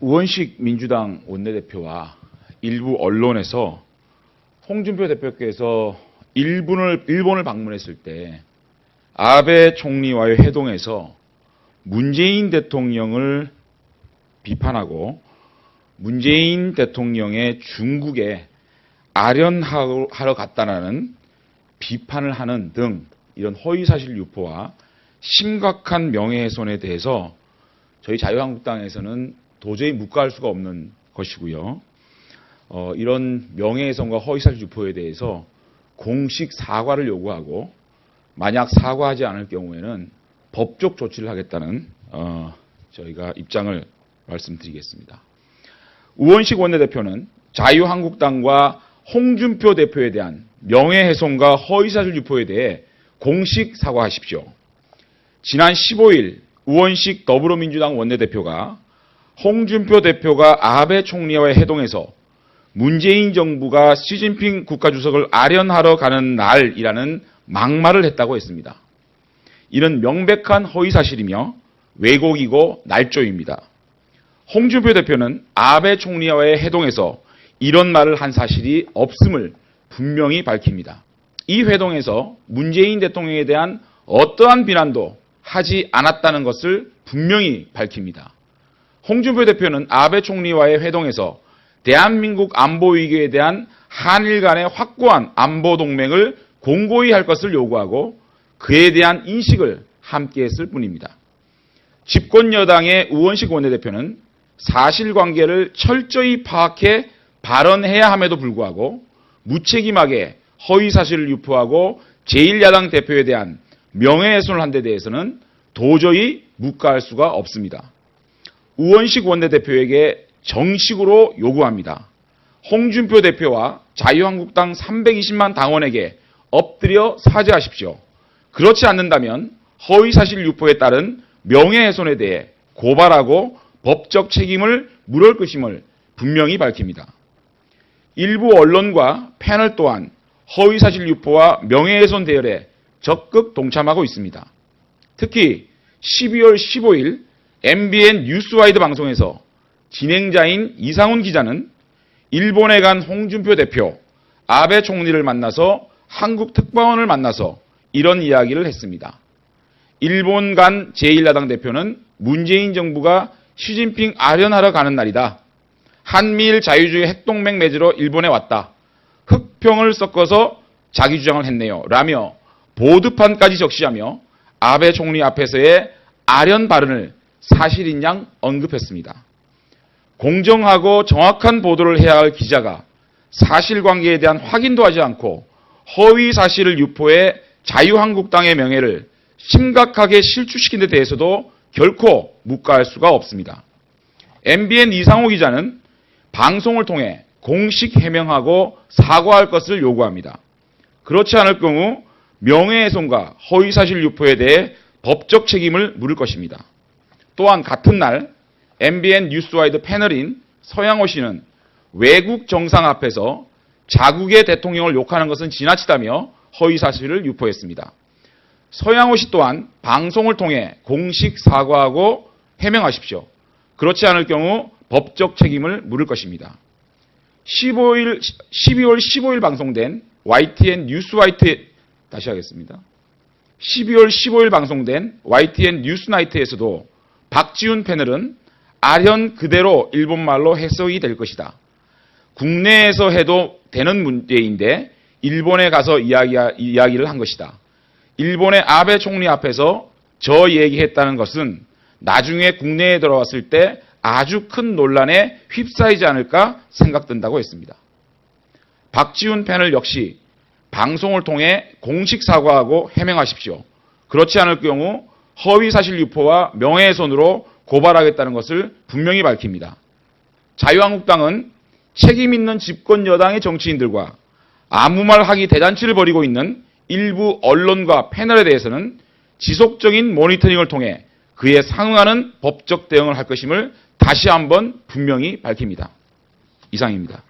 우원식 민주당 원내대표와 일부 언론에서 홍준표 대표께서 일본을, 일본을 방문했을 때 아베 총리와의 회동에서 문재인 대통령을 비판하고 문재인 대통령의 중국에 아련하러 갔다라는 비판을 하는 등 이런 허위사실 유포와 심각한 명예훼손에 대해서 저희 자유한국당에서는 도저히 묵과할 수가 없는 것이고요. 어, 이런 명예훼손과 허위사실 유포에 대해서 공식 사과를 요구하고 만약 사과하지 않을 경우에는 법적 조치를 하겠다는 어, 저희가 입장을 말씀드리겠습니다. 우원식 원내대표는 자유한국당과 홍준표 대표에 대한 명예훼손과 허위사실 유포에 대해 공식 사과하십시오. 지난 15일 우원식 더불어민주당 원내대표가 홍준표 대표가 아베 총리와의 회동에서 문재인 정부가 시진핑 국가주석을 아련하러 가는 날이라는 막말을 했다고 했습니다. 이는 명백한 허위사실이며 왜곡이고 날조입니다. 홍준표 대표는 아베 총리와의 회동에서 이런 말을 한 사실이 없음을 분명히 밝힙니다. 이 회동에서 문재인 대통령에 대한 어떠한 비난도 하지 않았다는 것을 분명히 밝힙니다. 홍준표 대표는 아베 총리와의 회동에서 대한민국 안보 위기에 대한 한일 간의 확고한 안보 동맹을 공고히 할 것을 요구하고 그에 대한 인식을 함께 했을 뿐입니다. 집권 여당의 우원식 원내대표는 사실관계를 철저히 파악해 발언해야 함에도 불구하고 무책임하게 허위사실을 유포하고 제1야당 대표에 대한 명예훼손을 한 데 대해서는 도저히 묵과할 수가 없습니다. 우원식 원내대표에게 정식으로 요구합니다. 홍준표 대표와 자유한국당 320만 당원에게 엎드려 사죄하십시오. 그렇지 않는다면 허위사실 유포에 따른 명예훼손에 대해 고발하고 법적 책임을 물을 것임을 분명히 밝힙니다. 일부 언론과 패널 또한 허위사실 유포와 명예훼손 대열에 적극 동참하고 있습니다. 특히 12월 15일 MBN 뉴스와이드 방송에서 진행자인 이상훈 기자는 일본에 간 홍준표 대표, 아베 총리를 만나서 한국 특파원을 만나서 이런 이야기를 했습니다. 일본 간 제1야당 대표는 문재인 정부가 시진핑 아련하러 가는 날이다. 한미일 자유주의 핵동맹 맺으러 일본에 왔다. 흑평을 섞어서 자기 주장을 했네요. 라며 보드판까지 적시하며 아베 총리 앞에서의 아련 발언을 사실인 양 언급했습니다. 공정하고 정확한 보도를 해야 할 기자가 사실관계에 대한 확인도 하지 않고 허위 사실을 유포해 자유한국당의 명예를 심각하게 실추시킨 데 대해서도 결코 묵과할 수가 없습니다. MBN 이상호 기자는 방송을 통해 공식 해명하고 사과할 것을 요구합니다. 그렇지 않을 경우 명예훼손과 허위사실 유포에 대해 법적 책임을 물을 것입니다. 또한 같은 날 MBN 뉴스와이드 패널인 서양호 씨는 외국 정상 앞에서 자국의 대통령을 욕하는 것은 지나치다며 허위 사실을 유포했습니다. 서양호 씨 또한 방송을 통해 공식 사과하고 해명하십시오. 그렇지 않을 경우 법적 책임을 물을 것입니다. 15일, 12월 15일 방송된 YTN 뉴스와이트, 다시 하겠습니다. 12월 15일 방송된 YTN 뉴스나이트에서도 박지훈 패널은 아현 그대로 일본말로 해석이 될 것이다. 국내에서 해도 되는 문제인데 일본에 가서 이야기, 이야기를 한 것이다. 일본의 아베 총리 앞에서 저 얘기했다는 것은 나중에 국내에 들어왔을 때 아주 큰 논란에 휩싸이지 않을까 생각된다고 했습니다. 박지훈 패널 역시 방송을 통해 공식 사과하고 해명하십시오. 그렇지 않을 경우 허위 사실 유포와 명예훼손으로 고발하겠다는 것을 분명히 밝힙니다. 자유한국당은 책임 있는 집권 여당의 정치인들과 아무 말 하기 대잔치를 벌이고 있는 일부 언론과 패널에 대해서는 지속적인 모니터링을 통해 그에 상응하는 법적 대응을 할 것임을 다시 한번 분명히 밝힙니다. 이상입니다.